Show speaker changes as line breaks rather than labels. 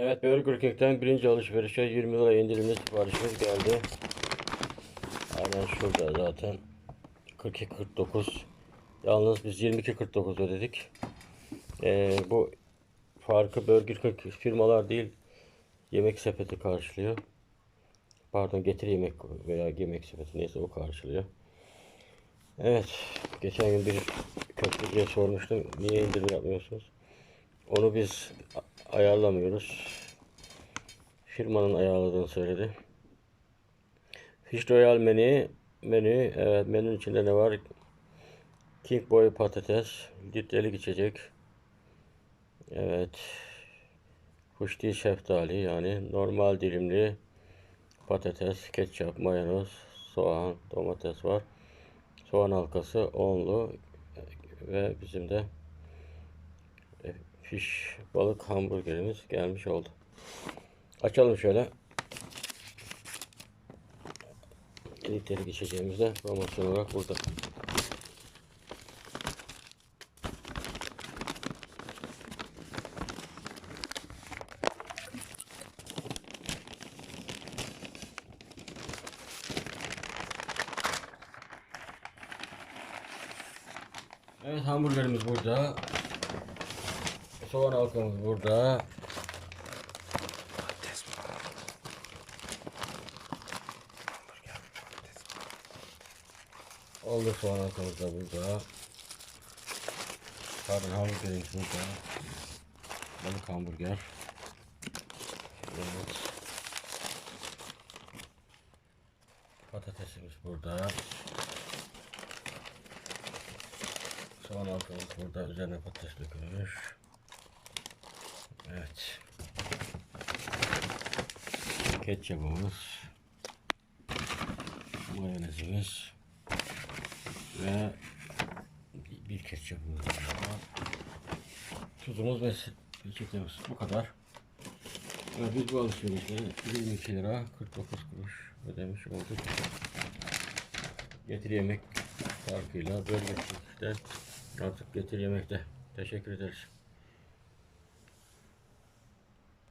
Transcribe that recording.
Evet Burger King'den birinci alışverişe 20 lira indirimli siparişimiz geldi. Aynen şurada zaten. 42.49 Yalnız biz 22.49 ödedik. Ee, bu farkı Burger King firmalar değil yemek sepeti karşılıyor. Pardon getir yemek veya yemek sepeti neyse o karşılıyor. Evet. Geçen gün bir köfteciye sormuştum. Niye indirim yapmıyorsunuz? Onu biz ayarlamıyoruz. Firmanın ayarladığını söyledi. Fish Royal menü menü evet menünün içinde ne var? King Boy patates, litrelik içecek. Evet. Kuş değil şeftali yani normal dilimli patates, ketçap, mayonez, soğan, domates var. Soğan halkası onlu ve bizim de fiş balık hamburgerimiz gelmiş oldu. Açalım şöyle. Litrelik içeceğimiz de promosyon olarak burada. Evet hamburgerimiz burada. Soğan halkamız burada. Oldu soğan halkamız da burada. Pardon hamburgerimiz burada. Balık hamburger. Evet. Patatesimiz burada. Soğan halkamız burada. Üzerine patates dökülmüş. Evet. Ketçapımız. Mayonezimiz. Ve bir ketçapımız var. Tuzumuz ve peçetemiz. Bu kadar. Evet, biz bu alışverişleri 22 lira 49 kuruş ödemiş olduk. Getir yemek farkıyla bölgesizlikte artık getir yemekte. Teşekkür ederiz.